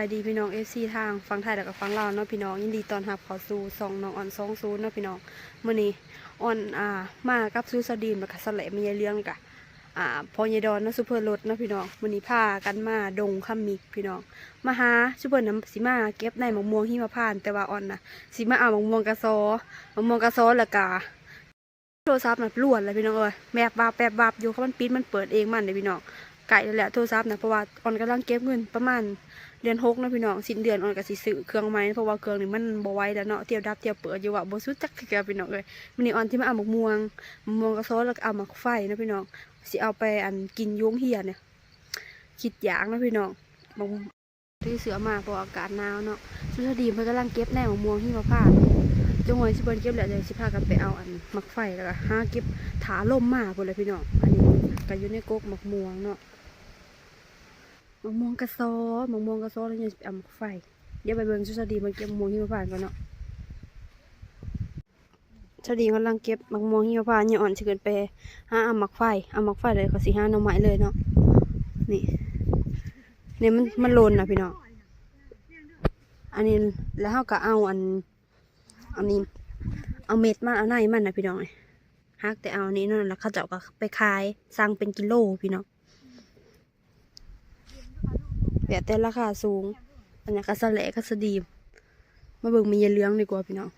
ายดีพี่น้องเอฟซีทางฟังไทยแล้วก็ฟังลาวเนาะพี่น้องยินดีตอนรับเข้าสู่สองน้องอ่อนสองศูนย์เนาะพี่น้องเมื้อนี้อ่อนอ่ามากับซูสดีมแล้วก็สะแลมีเลี้ยงกะอ่าพอยายดอนเนาะซูเปอร์รถเนาะพี่น้องเมื้อนี้พากันมาดงคำมิกพี่น้องมาหาซูเปอร์น้ำสิมาเก็บในมะม่วงหิมพานแต่ว่าอ่อนนะสิมาเอามะม่วงกระซอมะม่วงกระซอล้วก็โทรศัพท์น่ะล้วนเลยพี่น้องเอ้ยแมบวาบแปบวาบอยู่เขามันปิดมันเปิดเองมันเลยพี่น้อง ไก่แล้วแหละโทรศัพท์นะเพราะว่าออนกำลังเก็บเงินประมาณเดือนหกนะพี่น้องสิ้นเดือนออนกับสิซื้อเครื่องไม้เพราะว่าเครื่องนี่มันบ่ไหวแล้วเนาะเที่ยวดับเที่ยวเปิดอยู่ว่าบ่สุดจักคือกันพี่น้องเอ้ยมื้อนี้ออนที่มาเอาหมกม่วงหมกม่วงกระซ้อแล้วก็เอาหมกไฟนะพี่น้องสิเอาไปอันกินโยงเหียเนี่ยคิดอยากนะพี่น้องหมกที่เสือมาเพราะอากาศหนาวเนาะชุดดีเพิ่นกำลังเก็บแน่หมกม่วงที่มาพาวจังหวะสิเพิ่นเก็บแหล้วเดี๋ยวสิพากันไปเอาอันหมักไฟแล้วก็ห้าเก็บถาลมมาพุ่นเลยพี่น้องอันนี้ก็อยู่ในกกหมกม่วงเนาะ มะม่วงกระโซอมะม่วงกระโซแล้วยังเอามาไฟ เดี๋ยวไปเบิ่งชุดสดีมันเก็บมะม่วงหิมพานต์ก่อนเนาะชดีกำลังเก็บมะม่วงหิมพานต์เนี่ยอ่อนเกินไปหาเอามักไฟเอามักไฟเลยก็สิหาหน่อไม้เลยเนาะนี่เนี่ยมันมันโลนนะพี่น้องอันนี้แล้วเขาก็เอาอันอันนี้เอาเม็ดมาเอาในมันนะพี่น้องฮักแต่เอาอันนี้นั่นแล้วเขาเจะก็ไปขายสั่งเป็นกิโลพี่น้อง แบบแต่ราคาสูง อันนี้ก็สะแหลก็สะดีม มาเบิ่งมีเยเหลืองดีกว่าพี่น้อง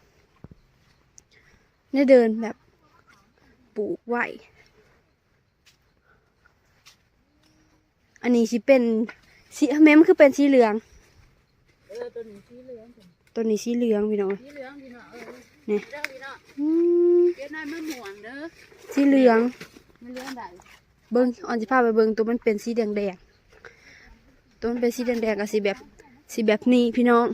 ได้เดินแบบปลูกไว้อันนี้สิเป็นสีแม้มันคือเป็นสีเหลืองเออตัวนี้สีเหลืองจ้ะตัวนี้สีเหลืองพี่น้องสีเหลืองพี่น้องเออนี่เด้อพี่น้องอืมเดี๋ยวนายมะม่วงเด้อสีเหลืองมันเหลืองได้เบิ้งออนสิพาไปเบิ้งตัวมันเป็นสีแดงแดงๆ ตัวมันเป็นสีแดงๆกับสีแบบสีแบบนี้พี่น้อง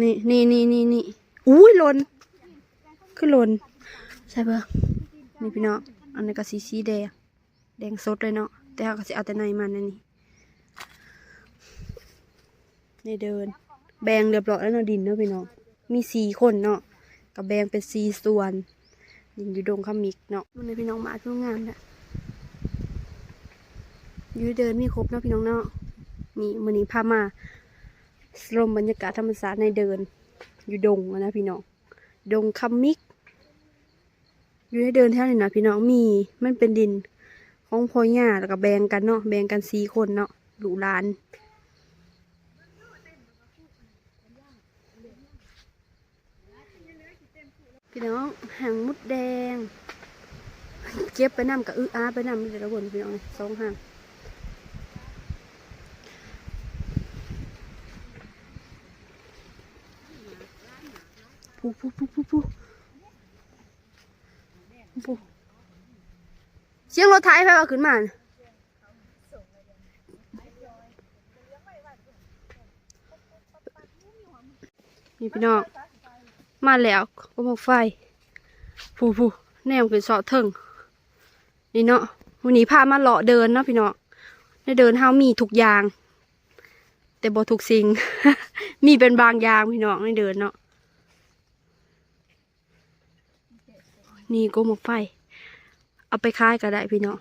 นี่นี่นี่นี่นี่อุ้ยหล่นคือหล่นใช่ปะนี่พี่น้องอันนี้ก็สีสีแดงแดงสดเลยเนาะแต่เขาก็สิเอาแต่ในมันนั่นนี่นี่เดิน แบงเรียบร้อยแล้วเนาะดินเนาะพี่น้องมีสี่คนเนาะกับแบงเป็นสี่ส่วนยินอยู่ดงขมิกเนาะมันในพี่น้องมาทุกงานแหละ อยู่เดินมีครบเนาะพี่น้องเนาะมีมันนี้พามาสรมบรรยากาศธรรมศาสตร์ในเดิน อยู่ดงนะพี่น้อง ดงขมิก อยู่ในเดินแถวนี้นะพี่น้องมีมันเป็นดินของพ่อย่าแล้วก็แบ่งกันเนาะแบ่งกันสี่คนเนาะหลูกหลานพี่น้องหางมุดแดง เก็บไปนำกับอื้ออาไปนำมีแต่ละคนพี่น้องสองหาง ปูปูปูปูปูปูเสียงรถไถไปเอาขึ้นมานี่พี่น้อง มาแล้วก็มาไฟผูผูแนมขึ้นสาะเถิงนี่เนาะวันนี้พามาเลาะเดินเนาะพี่เนาะในเดินเฮามีทุกอย่าง แต่บ่ทุกสิ่ง มีเป็นบางอย่างพี่น้องในเดินเนาะ นี่ก็มาไฟ เอาไปขายก็ได้พี่เนาะ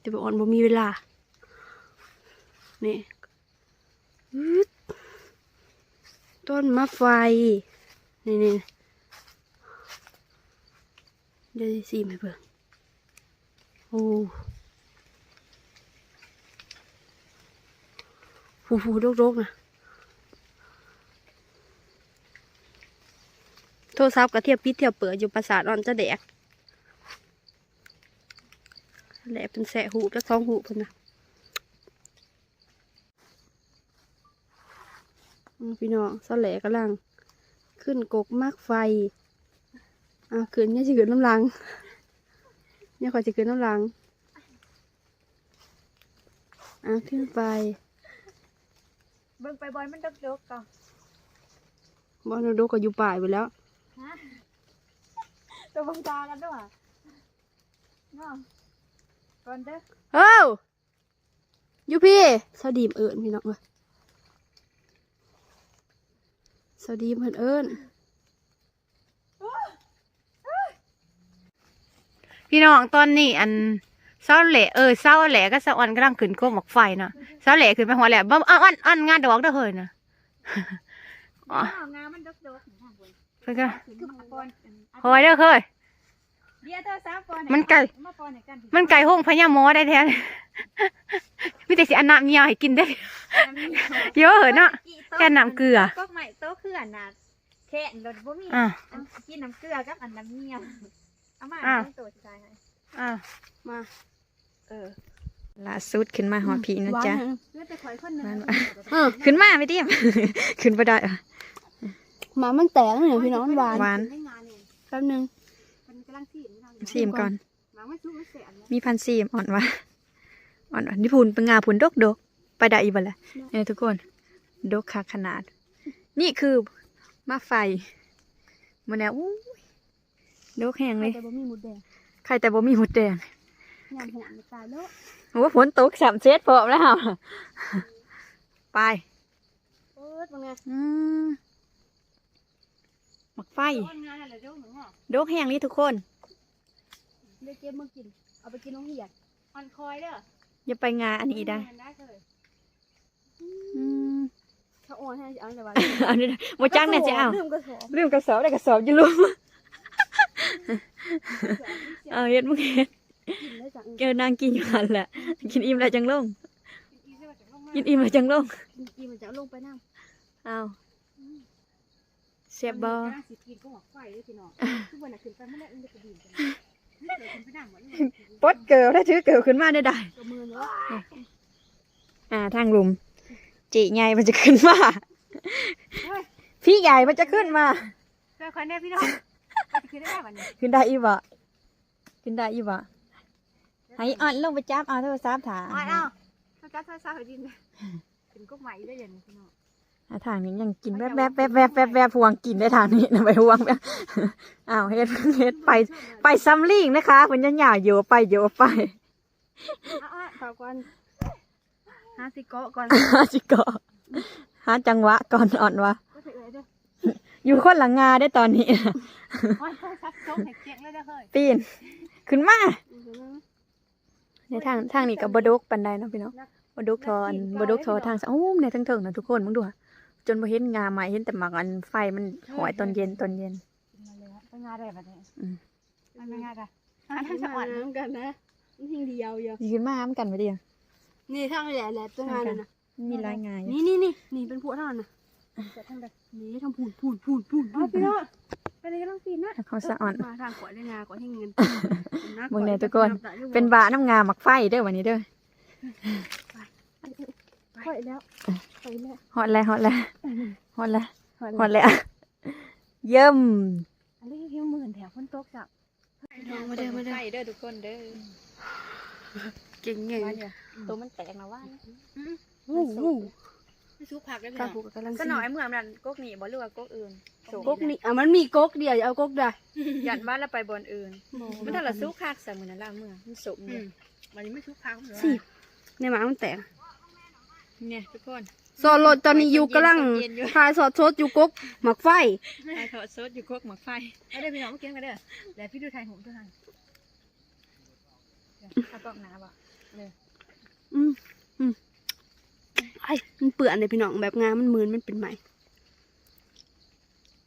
แต่บ่อ่อนบ่มีเวลา นี่ต้นมะไฟ นี่นี่เดี๋ยวสิมเบิ่งโอ้ฟูฟูรกรกๆนะ โทรศัพท์กระเทียบพิษเทียบเปิดอยู่ประสาทอ่อนจะแดกแหละเป็นแสะหูจะท้องหูเพิ่นนะอืมพี่น้องสะแหลกำลัง ขึ้นกกมากไฟ อะขึ้นเนี่ยจะขึ้นน้ำลัง เนี่ยขอยจะขึ้นน้ำลัง อะขึ้นไป เบิ่งไปบอยมันดกๆก่อนบอลโดก็อยู่ป่ายไปแล้ว ตัวบังตากันด้วยเนาะก่อนเด้อเอ้าอยู่พี่สวัสดีมเอิญพี่น้องเว้ยสวัสดีมเพิ่นเอิญพี่น้องตอนนี้อันเศร้าแหละเออเศร้าแหละก็สะออนกำลังขึ้นโคมหมอกไฟเนาะเศร้าแหละขึ้นไปหัวแหละบ่อ่อนอ่อนงานดอกเด้อเฮ้ยนะอ๋อเอางามันดกๆข้างบนเพิ่นก็ คือมาปอนเฮ้ยเด้อเฮ้ยเดี๋ยวเธอสามปอนมันไก่ มาปอนให้กันมันไก่ห้องพญาหมอได้แท้มีแต่สิอันน้ำเมียวให้กินได้ เยอะเหอะเนาะ แค่น้ำเกลือ ก็ใหม่โต๊ะคืออันน่ะแค่รถบ่มีอ่าอันกินน้ำเกลือกับอันน้ำเมียวเอามาอะเป็นตัวสุดท้ายให้อ่ามา เออล่าสุดขึ้นมาหอผีนะจ๊ะหวานเลือดแต่ข่อยคนหนึงหวานเออขึ้นมาไม่เดียม ขึ้นไปได้อะ หมามันแตกเนี่ยพี่น้องมันหวานหวานไม่งานเนี่ยแป๊บนึงมันกำลังซีมกำลังซีมก่อนหมาไม่สู้ไม่เสียอันนี้มีพันซีมอ่อนวะอ่อนวะนี่พูนเป็นงาพูนดกดกไปได้อีกบ่ละเนี่ยทุกคนดกค่ะขนาด นี่คือมาไฟมันเนี่ยอู้ยดกแห้งเลยแต่บ่มีหมูแดงใครแต่บ่มีหมดแดงยามหัวมันตายแล้วโอ้ฝนตกสามเซตพร้อมแล้วไปเปิดว่าไงอืม หมักไฟต้นงานอะไรเดี๋ยวหนูอะดกแห้งนี่ทุกคนได้เก็บมากิน เอาไปกินน้องเหียดมันคอยเด้ออย่าไปงาอันนี้ได้ได้เลยอืมถ้าอ่อนให้เอาแต่ว่าอันนี้โมจังเนี่ยจะเอาลืมกระสอบลืมกระสอบได้กระสอบอยู่ลุมเอาเฮ็ดมึงเฮ็ดกินได้จังเจอนางกินอยู่หันแหละกินอิ่มแล้วจังลง กินเสื้อจากลงมากินอิ่มแล้วจังลงกินกินมันจะเอาลงไปน้ำเอา เสียบบอมันกำลังสิกินก็หอกไฟด้วยพี่น้องคือวันน่ะขึ้นไปเมื่อไหร่มันจะกระดิ่งกันเดี๋ยวขึ้นไปนั่งหมดเลยปดเกิลถ้าถือเกิลขึ้นมาได้ได้ตัวมือเนาะอ่าทางลุมจีใหญ่มันจะขึ้นมา พี่ใหญ่มันจะขึ้นมาเพื่อคนเนี่ยพี่น้องก็จะขึ้นได้วันนี้ขึ้นได้อีบ่ขึ้นได้อีบ่ให้อ่อนลงไปจับเอาโทรศัพท์ถาอ๋อเอ้าถ้าจัดถ้าซาหัวดินขึ้นก็ใหม่ได้อย่างนี้พี่น้องอ่า ทางนี้ยังกินแวบแวบแวบแวบแวบแวบพวงกินได้ทางนี้นะไปพวงแบบอ้าวเฮ็ดเฮ็ดไปไปซัมลิงนะคะคุณยันหยาโยไปโยไปอะๆฝากก่อนหาสิเกาะก่อนหาจิกอหาจังหวะก่อนอ่อนวะก็ถือเลยเด้ออยู่คนหลังงาได้ตอนนี้อ๋อถ้าซักโจ๊กให้เจ๊งเลยเด้อเฮ้ยปีนขึ้นมาในทางทางนี้กับบดกปันไดเนาะพี่เนาะบดกทอนบดกทอทางสะโอ้มในทั้งเถิงนะทุกคนมึงดูอะ จนบ่เห็นงาใหม่เห็นแต่หมักอันไฟมันหอยตอนเย็นตอนเย็นมาเลยฮะเป็นงานอะไรแบบนี้อืมมันเป็นงานอะไรงานให้ทั้งสสววรรรรค์ค์กันนะนี่ทิ้งเดียวเยอะสิขึ้นมาหามกันไปเดียวนี่ทางแหล่แหล่ตัวงานน่ะนะมีหลายงาอยู่นี่นี่นี่นี่เป็นพวกเท่านั้นนะนี่ทำพูนพูนพูนพูนพูนพี่น้องเป็นอะไรกำลังปีนนะเขาสะอ่อนมาทางขวาได้งาก่อนให้เงินเบิ่งแน่ทุกคนเป็นบาน้ำงาหมักไฟเด้อวันนี้เด้อ ค่อยแล้วค่อยแล้วฮอตแล้วฮอตแล้วฮอตแล้วฮอตแล้วเยิ่มอันนี้เพียงหมื่นแถวฝนตกจับมาเด้อมาเด้อไฟเด้อทุกคนเด้อเก่งเก่งตัวมันแตกนะว่าวู้วู้ไม่ซุกผักได้กาผูกกำลังก็หน่อยเมื่อมันก๊กนี่บ่หรือว่าก๊กอื่นก๊กนี่อะมันมีก๊กเดียวอย่าเอาก๊กได้ยันว่าแล้วไปบอนอื่นมันถ้าเราสู้คักใส่มือนั่นล่ะเมื่อมันสุกเนี่ยวันนี้ไม่ซุกผักเหรอสิในหมามันแตก เนี่ยทุกคนสอดรถตอนนี้อยู่กำลังเย็นอยู่ทายสอดโซดอยู่ก๊กหมักไฟไปถอดซดอยู่ก๊กหมักไฟเอาเด้อพี่น้องมากินกันเด้อแล้วพี่ดูไทยผมด้วยกันถ้ากล้องหนาบ่อืมอืมไอ้มันเปื่อนเลยพี่น้องแบบงามันมืนมันเป็นไหม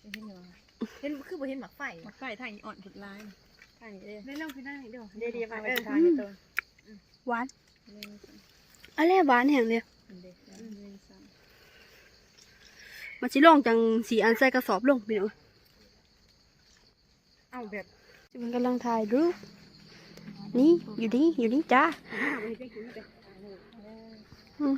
เห็นอยู่เห็นคือบ่เห็นหมักไฟหมักไฟทางนี้อ่อนผุดลายทางนี้เด้อได้ลองพี่นั่งเด้อเดี๋ยวเดี๋ยวมาไปทางนี้ตัวหวานอะไรหวานแห่งเดียว เด็กหนึ่งสองมาชิลองจังสีอันใส่กระสอบลงพี่น้องเอาแบบมันกำลังถ่ายรูปนี่อยู่นี่อยู่นี่จ้าอืม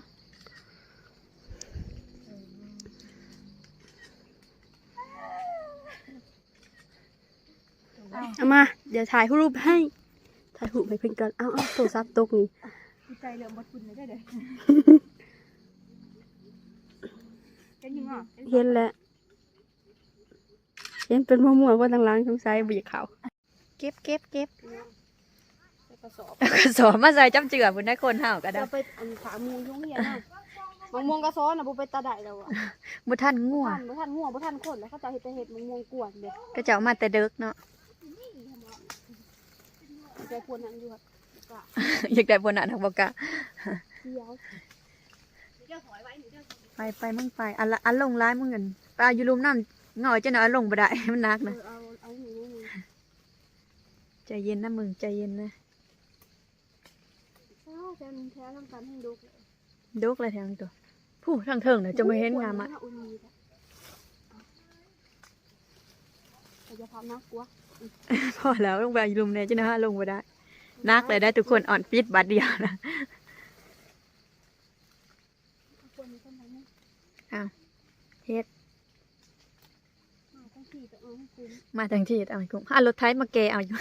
เอามา เดี๋ยวถ่ายรูปให้ ถ่ายรูปให้เพื่อนกันเอาเอาโทรศัพท์ตกนี่ดีใจเรื่องบดคุณเลยได้เด้อ เห็นยังอะเห็นแล้วเห็นเป็นมะม่วงว่าทางหล่างสงสัยบีเขาเก็บเก็บเก็บกระสอบแล้วก็สอบมาใส่จำเจือพุ่นได้คนเฮาก็ได้จะไปอันขามูช่วงเฮียนเนาะมะม่วงกระซ้อนนะบุไปตาได้แล้วอะบ่ทันงัวท่านบ่ท่านง่วงบ่ท่านคนแล้วเขาจะเฮ็ดแต่เห็ดมะม่วงกวนเด้ก็จะเอามาแต่เด็กเนาะใจควรนั่งอยู่ครับกะอยากได้บนหนาทางบอกกะเดียวเดี๋ยวหอยไว้หนูเดี๋ยว ไปไปมึงไปอันละอันลงร้ายมึงเงินปลาอยู่ลุมน้ำเหงาจะหน่อยลงบ่ได้มันหนักเอนะอเอาเอาหนูหนูใจเย็นนะมึงใจเย็นนะเอ้าแฟนแท้ทำการให้ดูเลยดกเลยแทงตัวผู้ทางเทิงนะจะมาเห็นงามอะอุ่นดีจ้ะแต่จะพานักกลัวพอแล้วลงไปอยู่ลุมเนี่ยจะนะลงบ่ได้นักเลยได้ทุกคนอ่อนปิดบัดเดียวนะ คนนี้คนไหนเนี่ย อ้าว เฮ็ด มาทั้งสี่ตัวเออให้คุ้มมาทางที่เอาไอ้กุ้งอะรถไถมาแกเอาอยู่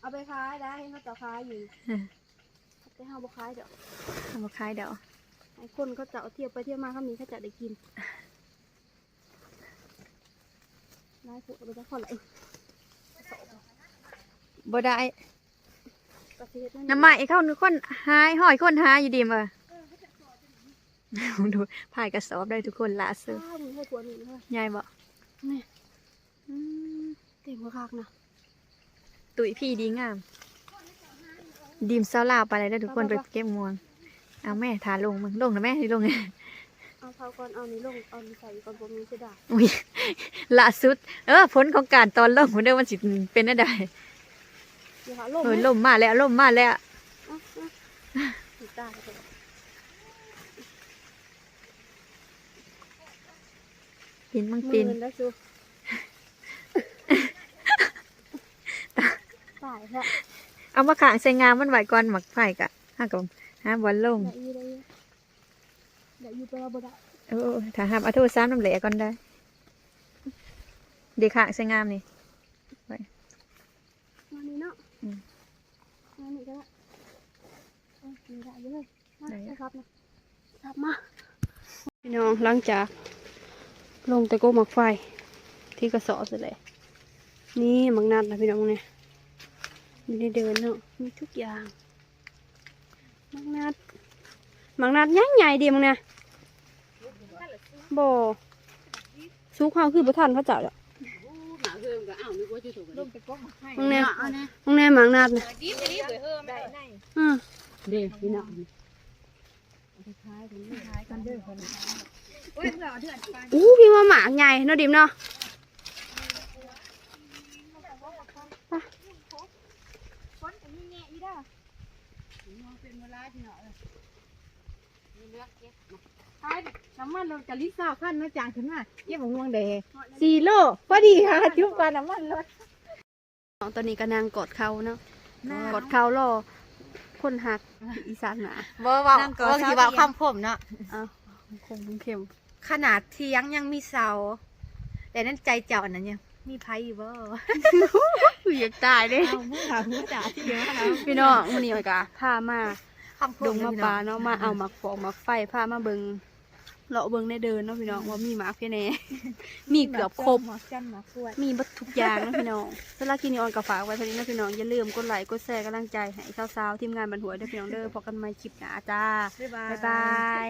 เอาไปขายได้เขาจะขายอยู่เออ ไปห้าบุคายเดี๋ยวเอามาขายเดี๋ยวไอ้คนเขาจะเอาเที่ยวไปเที่ยวมาเขามีเขาจะได้กินได้ผูกไปจะพอละบ่ได้กระเทียมน้ำใหม่เข้านึกคนหายห้อยคนหายอยู่ดีมา ดูพายกระสอบได้ทุกคนละซื้อข้าวมึงให้กลัวหนึ่งเลยยายบอกนี่อืมเต็มกว่าคักนะตุ๋ยพี่ดีงาม ดีมเซาลาวไปเลยได้อทุกคนไปเก็บม่วง เอาแม่ทาลงมึงลงนะแม่ที่ลงเอาเท้าก่อนเอานี้ลงเอานี้ใส่ก่อนผมมีเสียดายอุ้ยล่าสุด เออผลของการตอนลงมันเด้อมันสิเป็นได้เดี๋ยวหาลงเออไหมล่มมาแล้วล่มมาแล้วอะอะติดตาเลย ปีนมังมืปีอนแล้วชูตายแล้วเอามาขางใส่งามมันไหวก่อนหมักไฟกะห้ากับห้าบอลลงได้อีได้อีได้อีไปว่าบ่ได้เออถ้าห้ามเอาโทษซ้ำน้ำเหลวก่อนได้เด็กขางใส่งามนี่มานี่เนาะอืมมานี่ก็ได้เอ้ยมีได้เลยมาได้อะใช่ครับนะครับมาพี่น้องหลังจาก ลงแต่โก้หมักไฟ ที่กระสอบเสร็จเลยนี่หมักนัดนะพี่น้องเนี่ยมีได้เดินเนาะมีทุกอย่างหมักนัดหมักนัดใหญ่ใหญ่ดีมึงเนี่ยบ่ซุกข้าวคือประทานพระเจ้าแล้วลงไปก้มให้มึงเนี่ยมึงเนี่ยหมักนัดนะดีไปดีไปเด้ในอืมเด้พี่น้อง คล้ายกันคล้ายกันเด้อคนโอ้ยเราเดือดไปอู้พี่ว่าหมากใหญ่เนาะดิมเนาะคนอันนี้แง่อีด้าเป็นเวลาที่เนาะมีเลือกเก็บท้ายน้ำมันรถกะลิซ่าขั้นมาจางขึ้นมาเยี่ยมม่วงเดย์สี่โลพอดีค่ะจุ๊บปลาน้ำมันรถน้องตอนนี้ก็นางกอดเขาเนาะกอดเขารอคนหักอีสานหนาบ่เว่านั่งก่อนว่าสิเว่าคำผมเนาะอ้าวคงเข็ม ขนาดเทียงยังมีเสา แต่นั่นใจเจ้าอันนั้นยังมีไผอยู่บ่คืออยากตายเด้เอามือหามือจ่าที่เดียวนะพี่น้องวันนี้ก็พามาคำผมดงมาพี่ปน้ลาองเนาะมาเอามาฟอกมาไฟพามาเบิงเลาะเบิงในเดินเนาะพี่น้องว่ามีหมาเพียแหน่มีเกือบครบหมอจันหมอขวดมีบัดทุกอย่างเนาะพี่น้องสำหรับคลิปนี้ออนกับฝากไว้เท่านี้เนาะพี่น้องอย่าลืมกดไลค์กดแชร์กำลังใจให้สาวๆทีมงานบันหัวเด้อพี่น้องเด้อพบกันใหม่คลิปหน้าจ้าบ๊ายบาย